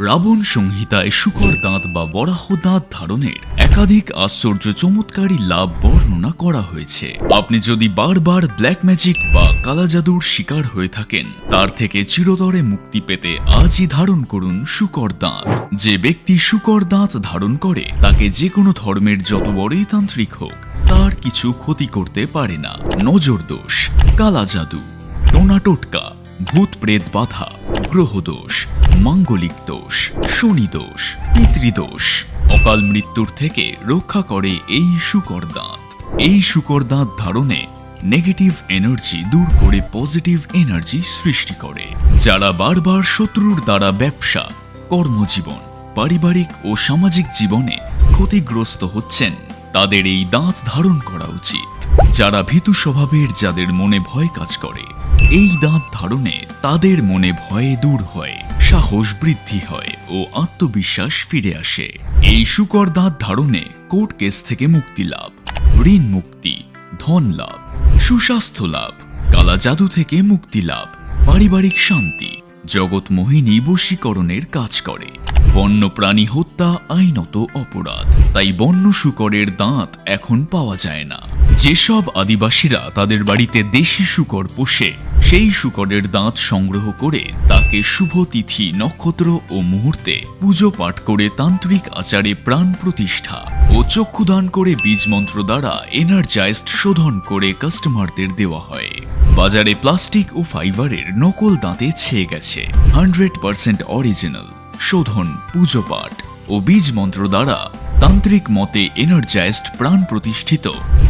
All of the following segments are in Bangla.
রাবণ সংহিতায় শুকর দাঁত বা বরাহ দাঁত ধারণের একাধিক আশ্চর্য চমৎকারী লাভ বর্ণনা করা হয়েছে। আপনি যদি বারবার ব্ল্যাক ম্যাজিক বা কালা জাদুর শিকার হয়ে থাকেন, তার থেকে চিরতরে মুক্তি পেতে আজই ধারণ করুন শুকর দাঁত। যে ব্যক্তি শুকর দাঁত ধারণ করে, তাকে যে কোনো ধর্মের যত বড়ই তান্ত্রিক হোক, তার কিছু ক্ষতি করতে পারে না। নজর দোষ, কালা জাদু, টোনা টোটকা, ভূত প্রেত বাধা গ্রহদোষ মাঙ্গলিক দোষ, শনি দোষ পিতৃদোষ অকাল মৃত্যুর থেকে রক্ষা করে এই শুকর দাঁত। এই শুকর দাঁত ধারণে নেগেটিভ এনার্জি দূর করে পজিটিভ এনার্জি সৃষ্টি করে। যারা বারবার শত্রুর দ্বারা ব্যবসা, কর্মজীবন, পারিবারিক ও সামাজিক জীবনে ক্ষতিগ্রস্ত হচ্ছেন, তাদের এই দাঁত ধারণ করা উচিত। যারা ভীতু স্বভাবের, যাদের মনে ভয় কাজ করে, এই দাঁত ধারণে তাদের মনে ভয়ে দূর হয়, সাহস বৃদ্ধি হয় ও আত্মবিশ্বাস ফিরে আসে। এই শুকর দাঁত ধারণে কোর্ট কেস থেকে মুক্তি লাভ, ঋণ মুক্তি, ধন লাভ, সুস্বাস্থ্য লাভ, কালা জাদু থেকে মুক্তি লাভ, পারিবারিক শান্তি, জগৎ মোহিনী বশীকরণের কাজ করে। বন্য প্রাণী হত্যা আইনত অপরাধ, তাই বন্য শুকরের দাঁত এখন পাওয়া যায় না। যেসব আদিবাসীরা তাদের বাড়িতে দেশি শুকর পোষে, সেই শুকরের দাঁত সংগ্রহ করে তাকে শুভ তিথি, নক্ষত্র ও মুহূর্তে পুজো পাঠ করে তান্ত্রিক আচারে প্রাণ প্রতিষ্ঠা ও চক্ষুদান করে বীজ মন্ত্র দ্বারা এনার্জাইজড শোধন করে কাস্টমারদের দেওয়া হয়। বাজারে প্লাস্টিক ও ফাইবারের নকল দাঁতে ছেয়ে গেছে। Hundred percent original. শোধন, পুজো পাঠ ও বীজ মন্ত্র দ্বারা তান্ত্রিক মতে এনার্জাইজড প্রাণ প্রতিষ্ঠিত।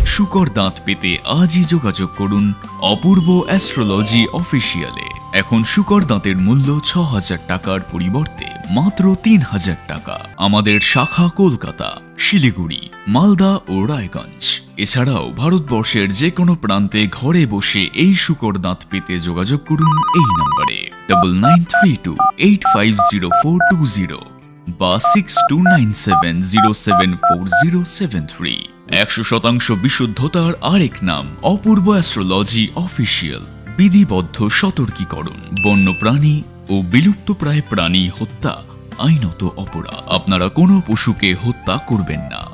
শুকর দাঁত পেতে আজই যোগাযোগ করুন অপূর্ব অ্যাস্ট্রোলজি অফিসিয়ালে এখন শুকর দাঁতের মূল্য ছ টাকার পরিবর্তে মাত্র তিন হাজার টাকা। আমাদের শাখা কলকাতা, শিলিগুড়ি, মালদা ও রায়গঞ্জ। এছাড়াও ভারতবর্ষের যে কোনো প্রান্তে ঘরে বসে এই শুকর দাঁত পেতে যোগাযোগ করুন এই নম্বরে। Double nine three two eight five zero four two zero বা six two nine seven zero seven four zero seven three একশো শতাংশ বিশুদ্ধতার আরেক নাম, অপূর্ব অ্যাস্ট্রোলজি অফিসিয়াল বিধিবদ্ধ সতর্কীকরণ, বন্যপ্রাণী ও বিলুপ্তপ্রায় প্রাণী হত্যা, আইনত অপরাধ। আপনারা কোনো পশুকে হত্যা করবেন না।